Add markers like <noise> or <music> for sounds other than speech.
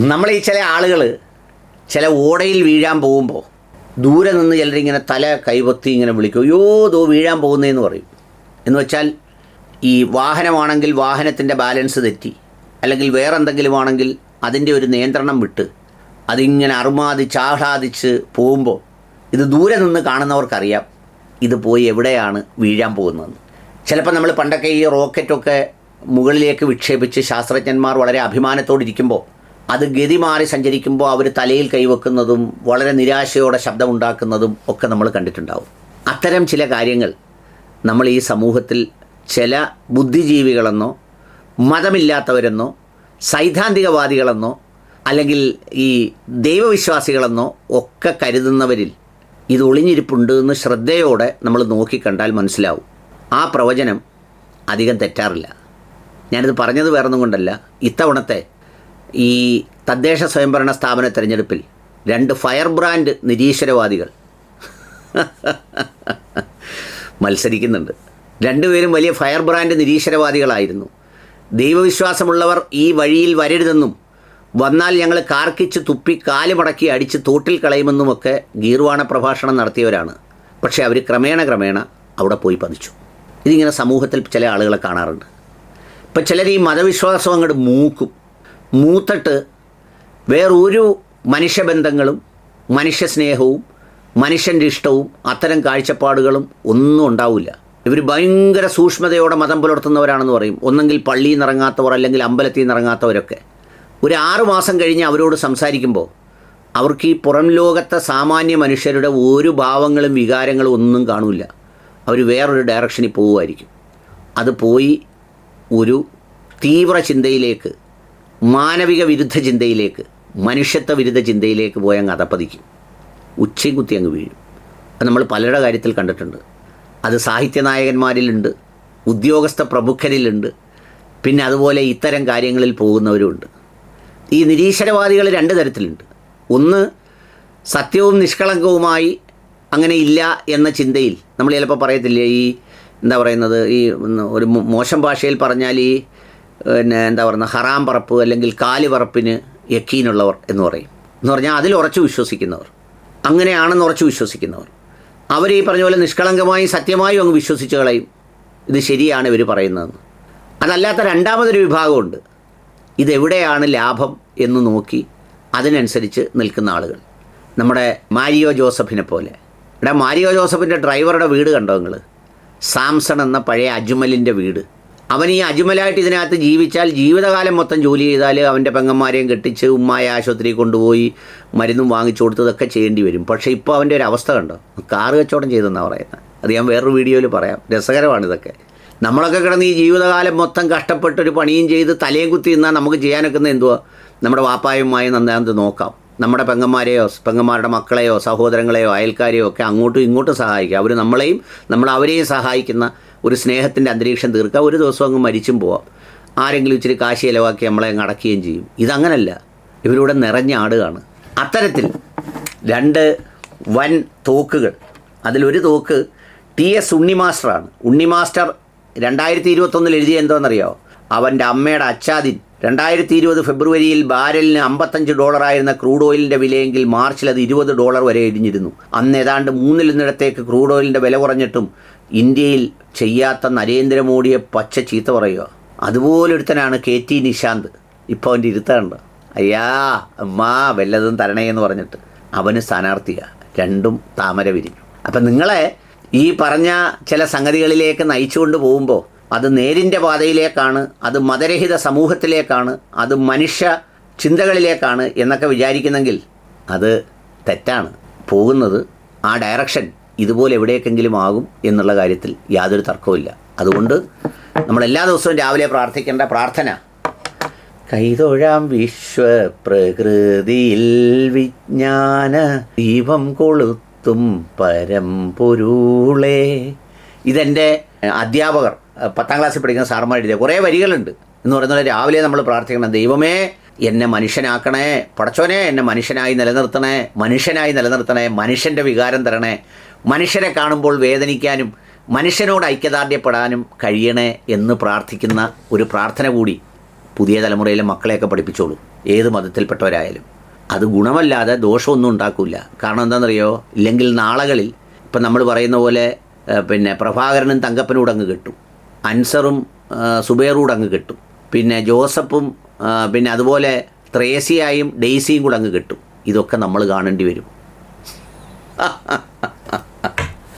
നമ്മൾ ഈ ചില ആളുകൾ ചില ഓടയിൽ വീഴാൻ പോകുമ്പോൾ ദൂരെ നിന്ന് ചിലരിങ്ങനെ തല കൈപൊത്തി ഇങ്ങനെ വിളിക്കും അയ്യോ ദോ വീഴാൻ പോകുന്നതെന്ന് പറയും. എന്ന് വെച്ചാൽ ഈ വാഹനമാണെങ്കിൽ വാഹനത്തിന്റെ ബാലൻസ് തെറ്റി അല്ലെങ്കിൽ വേറെ എന്തെങ്കിലും ആണെങ്കിൽ അതിന്റെ ഒരു നിയന്ത്രണം വിട്ട് അതിങ്ങനെ അറുമാതിച്ച് ആഹ്ലാദിച്ച് പോകുമ്പോൾ ഇത് ദൂരെ നിന്ന് കാണുന്നവർക്കറിയാം ഇത് പോയി എവിടെയാണ് വീഴാൻ പോകുന്നതെന്ന്. ചിലപ്പോൾ നമ്മൾ പണ്ടൊക്കെ ഈ റോക്കറ്റൊക്കെ മുകളിലേക്ക് വിക്ഷേപിച്ച് ശാസ്ത്രജ്ഞന്മാർ വളരെ അഭിമാനത്തോടിരിക്കുമ്പോൾ അത് ഗതി മാറി സഞ്ചരിക്കുമ്പോൾ അവർ തലയിൽ കൈവെക്കുന്നതും വളരെ നിരാശയോടെ ശബ്ദമുണ്ടാക്കുന്നതും ഒക്കെ നമ്മൾ കണ്ടിട്ടുണ്ടാവും. അത്തരം ചില കാര്യങ്ങൾ നമ്മൾ ഈ സമൂഹത്തിൽ ചില ബുദ്ധിജീവികളെന്നോ മതമില്ലാത്തവരെന്നോ സൈദ്ധാന്തികവാദികളെന്നോ അല്ലെങ്കിൽ ഈ ദൈവവിശ്വാസികളെന്നോ ഒക്കെ കരുതുന്നവരിൽ ഇത് ഒളിഞ്ഞിരിപ്പുണ്ട് എന്ന് ശ്രദ്ധയോടെ നമ്മൾ നോക്കിക്കണ്ടാൽ മനസ്സിലാവും. ആ പ്രവചനം അധികം തെറ്റാറില്ല. ഞാനിത് പറഞ്ഞത് വേറൊന്നും കൊണ്ടല്ല. ഇത്തവണത്തെ ഈ തദ്ദേശ സ്വയംഭരണ സ്ഥാപന തിരഞ്ഞെടുപ്പിൽ രണ്ട് ഫയർ ബ്രാൻഡ് നിരീശ്വരവാദികൾ <laughs> മത്സരിക്കുന്നുണ്ട്. രണ്ടുപേരും വലിയ ഫയർ ബ്രാൻഡ് നിരീശ്വരവാദികളായിരുന്നു. ദൈവവിശ്വാസമുള്ളവർ ഈ വഴിയിൽ വരരുതെന്നും വന്നാൽ ഞങ്ങൾ കാർക്കിച്ച് തുപ്പി കാൽ മടക്കി അടിച്ച് തോട്ടിൽ കളയുമെന്നുമൊക്കെ ഗീർവാണ പ്രഭാഷണം നടത്തിയവരാണ്. പക്ഷേ അവർ ക്രമേണ ക്രമേണ അവിടെ പോയി പതിച്ചു. ഇതിങ്ങനെ സമൂഹത്തിൽ ചില ആളുകളെ കാണാറുണ്ട്. ഇപ്പം ചിലർ ഈ മതവിശ്വാസം അങ്ങോട്ട് മൂക്കും. മൂത്തിട്ട് വേറൊരു മനുഷ്യബന്ധങ്ങളും മനുഷ്യസ്നേഹവും മനുഷ്യന്റെ ഇഷ്ടവും അത്തരം കാഴ്ചപ്പാടുകളും ഒന്നും ഉണ്ടാവില്ല. ഇവർ ഭയങ്കര സൂക്ഷ്മതയോടെ മതം പുലർത്തുന്നവരാണെന്ന് പറയും. ഒന്നെങ്കിൽ പള്ളിയിൽ നിന്ന് ഇറങ്ങാത്തവർ അല്ലെങ്കിൽ അമ്പലത്തിൽ നിന്ന് ഇറങ്ങാത്തവരൊക്കെ ഒരു ആറു മാസം കഴിഞ്ഞ് അവരോട് സംസാരിക്കുമ്പോൾ അവർക്ക് ഈ പുറം ലോകത്തെ സാമാന്യ മനുഷ്യരുടെ ഒരു ഭാവങ്ങളും വികാരങ്ങളും ഒന്നും കാണില്ല. അവർ വേറൊരു ഡയറക്ഷനിൽ പോവുമായിരിക്കും. അത് പോയി ഒരു തീവ്ര ചിന്തയിലേക്ക് മാനവിക വിരുദ്ധ ചിന്തയിലേക്ക് മനുഷ്യത്വ വിരുദ്ധ ചിന്തയിലേക്ക് പോയി അങ്ങ് അതപ്പതിക്കും. ഉച്ചയും കുത്തി അങ്ങ് വീഴും. അത് നമ്മൾ പലരുടെ കാര്യത്തിൽ കണ്ടിട്ടുണ്ട്. അത് സാഹിത്യനായകന്മാരിലുണ്ട് ഉദ്യോഗസ്ഥ പ്രമുഖരിലുണ്ട് പിന്നെ അതുപോലെ ഇത്തരം കാര്യങ്ങളിൽ പോകുന്നവരുമുണ്ട്. ഈ നിരീശ്വരവാദികൾ രണ്ട് തരത്തിലുണ്ട്. ഒന്ന് സത്യവും നിഷ്കളങ്കവുമായി അങ്ങനെ ഇല്ല എന്ന ചിന്തയിൽ നമ്മൾ ചിലപ്പോൾ പറയത്തില്ലേ ഈ എന്താ പറയുന്നത് ഈ ഒരു മോശം ഭാഷയിൽ പറഞ്ഞാൽ ഈ പിന്നെ എന്താ പറയുന്നത് ഹറാം പറപ്പ് അല്ലെങ്കിൽ കാലി പറപ്പിന് യക്കീനുള്ളവർ എന്ന് പറയും. എന്ന് പറഞ്ഞാൽ അതിൽ ഉറച്ചു വിശ്വസിക്കുന്നവർ. അങ്ങനെയാണെന്ന് ഉറച്ചു വിശ്വസിക്കുന്നവർ. അവർ ഈ പറഞ്ഞ പോലെ നിഷ്കളങ്കമായും സത്യമായും അങ്ങ് വിശ്വസിച്ച് കളയും. ഇത് ശരിയാണ് ഇവർ പറയുന്നതെന്ന് അതല്ലാത്ത രണ്ടാമതൊരു വിഭാഗമുണ്ട്. ഇതെവിടെയാണ് ലാഭം എന്ന് നോക്കി അതിനനുസരിച്ച് നിൽക്കുന്ന ആളുകൾ. നമ്മുടെ മാരിയോ ജോസഫിനെ പോലെ. ഇവിടെ മാരിയോ ജോസഫിന്റെ ഡ്രൈവറുടെ വീട് കണ്ടോ നിങ്ങൾ സാംസൺ എന്ന പഴയ അജ്മലിന്റെ വീട്. അവൻ ഈ അജ്മലായിട്ട് ഇതിനകത്ത് ജീവിച്ചാൽ ജീവിതകാലം മൊത്തം ജോലി ചെയ്താൽ അവന്റെ പെങ്ങന്മാരെയും കെട്ടിച്ച് ഉമ്മായ ആശുപത്രിയിൽ കൊണ്ടുപോയി മരുന്നും വാങ്ങിച്ചു കൊടുത്തതൊക്കെ ചെയ്യേണ്ടി വരും. പക്ഷേ ഇപ്പോൾ അവന്റെ ഒരു അവസ്ഥ കണ്ടോ? കാറ് കച്ചവടം ചെയ്തെന്നാണ് പറയുന്നത്. അത് ഞാൻ വേറൊരു വീഡിയോയിൽ പറയാം. രസകരമാണ് ഇതൊക്കെ. നമ്മളൊക്കെ കിടന്ന് ഈ ജീവിതകാലം മൊത്തം കഷ്ടപ്പെട്ടൊരു പണിയും ചെയ്ത് തലയും കുത്തി നിന്നാൽ നമുക്ക് ചെയ്യാനൊക്കുന്ന എന്തുവാ? നമ്മുടെ വാപ്പായുമായി നന്നാന്ത് നോക്കാം. നമ്മുടെ പെങ്ങന്മാരെയോ പെങ്ങന്മാരുടെ മക്കളെയോ സഹോദരങ്ങളെയോ അയൽക്കാരെയോ ഒക്കെ അങ്ങോട്ടും ഇങ്ങോട്ടും സഹായിക്കുക. അവർ നമ്മളെയും നമ്മൾ അവരെയും സഹായിക്കുന്ന ഒരു സ്നേഹത്തിന്റെ അന്തരീക്ഷം തീർക്കുക. ഒരു ദിവസം അങ്ങ് മരിച്ചും പോവാം. ആരെങ്കിലും ഇച്ചിരി കാശി ചിലവാക്കി നമ്മളെ അങ്ങ് അടക്കുകയും ചെയ്യും. ഇതങ്ങനല്ല. ഇവരിവിടെ നിറഞ്ഞ ആടുകയാണ് അത്തരത്തിൽ രണ്ട് വൻ തോക്കുകൾ. അതിലൊരു തോക്ക് ടി എസ് ഉണ്ണി മാസ്റ്ററാണ്. ഉണ്ണി മാസ്റ്റർ രണ്ടായിരത്തി ഇരുപത്തൊന്നിൽ എഴുതിയ എന്തോന്നറിയോ? അവന്റെ അമ്മയുടെ അച്ചാദിൻ. രണ്ടായിരത്തി ഇരുപത് ഫെബ്രുവരിയിൽ ബാരലിന് അമ്പത്തഞ്ച് ഡോളറായിരുന്ന ക്രൂഡ് ഓയിലിന്റെ വിലയെങ്കിൽ മാർച്ചിൽ അത് ഇരുപത് ഡോളർ വരെ ഇടിഞ്ഞിരുന്നു. അന്ന് ഏതാണ്ട് മൂന്നിലൊന്നിടത്തേക്ക് ക്രൂഡ് ഓയിലിന്റെ വില കുറഞ്ഞിട്ടും ഇന്ത്യയിൽ ചെയ്യാത്ത നരേന്ദ്രമോദിയെ പച്ച ചീത്ത പറയുക. അതുപോലൊരുത്തനാണ് കെ ടി നിശാന്ത്. ഇപ്പോൾ അവന്റെ ഇരുത്തമുണ്ട് അയ്യാ അമ്മാ വല്ലതും തരണേ എന്ന് പറഞ്ഞിട്ട്. അവന് സ്ഥാനാർത്ഥിയാണ് രണ്ടും താമര വിരിഞ്ഞു. അപ്പം നിങ്ങളെ ഈ പറഞ്ഞ ചില സംഗതികളിലേക്ക് നയിച്ചുകൊണ്ട് പോകുമ്പോൾ അത് നേരിന്റെ പാതയിലേക്കാണ് അത് മതരഹിത സമൂഹത്തിലേക്കാണ് അത് മനുഷ്യ ചിന്തകളിലേക്കാണ് എന്നൊക്കെ വിചാരിക്കുന്നെങ്കിൽ അത് തെറ്റാണ്. പോകുന്നത് ആ ഡയറക്ഷൻ ഇതുപോലെ എവിടേക്കെങ്കിലും ആകും എന്നുള്ള കാര്യത്തിൽ യാതൊരു തർക്കവുമില്ല അതുകൊണ്ട് നമ്മൾ എല്ലാ ദിവസവും രാവിലെ പ്രാർത്ഥിക്കേണ്ട പ്രാർത്ഥന. കൈതൊഴാം വിശ്വപ്രകൃതിയിൽ വിജ്ഞാന ദീപം കൊളുത്തും പരമ്പൊരുളേ. ഇതെന്റെ അധ്യാപകർ പത്താം ക്ലാസ്സിൽ പഠിക്കുന്ന സാർമാർ എഴുതിയ കുറേ വരികളുണ്ട്. എന്ന് പറയുന്നത് രാവിലെ നമ്മൾ പ്രാർത്ഥിക്കണം ദൈവമേ എന്നെ മനുഷ്യനാക്കണേ പടച്ചോനെ എന്നെ മനുഷ്യനായി നിലനിർത്തണേ മനുഷ്യനായി നിലനിർത്തണേ മനുഷ്യന്റെ വികാരം തരണേ മനുഷ്യരെ കാണുമ്പോൾ വേദനിക്കാനും മനുഷ്യനോട് ഐക്യദാർഢ്യപ്പെടാനും കഴിയണേ എന്ന് പ്രാർത്ഥിക്കുന്ന ഒരു പ്രാർത്ഥന കൂടി പുതിയ തലമുറയിലെ മക്കളെയൊക്കെ പഠിപ്പിച്ചോളൂ ഏത് മതത്തിൽപ്പെട്ടവരായാലും. അത് ഗുണമല്ലാതെ ദോഷമൊന്നും ഉണ്ടാക്കില്ല കാരണം എന്താണെന്നറിയോ? ഇല്ലെങ്കിൽ നാളകളിൽ ഇപ്പം നമ്മൾ പറയുന്ന പോലെ പിന്നെ പ്രഭാകരനും തങ്കപ്പനും ഉടങ്ങ് കിട്ടും. അൻസറും സുബേറൂടെ അങ്ങ് കിട്ടും. പിന്നെ ജോസഫും പിന്നെ അതുപോലെ ത്രേസിയായും ഡെയ്സിയും കൂടെ അങ്ങ് കിട്ടും. ഇതൊക്കെ നമ്മൾ കാണേണ്ടി വരും. <laughs>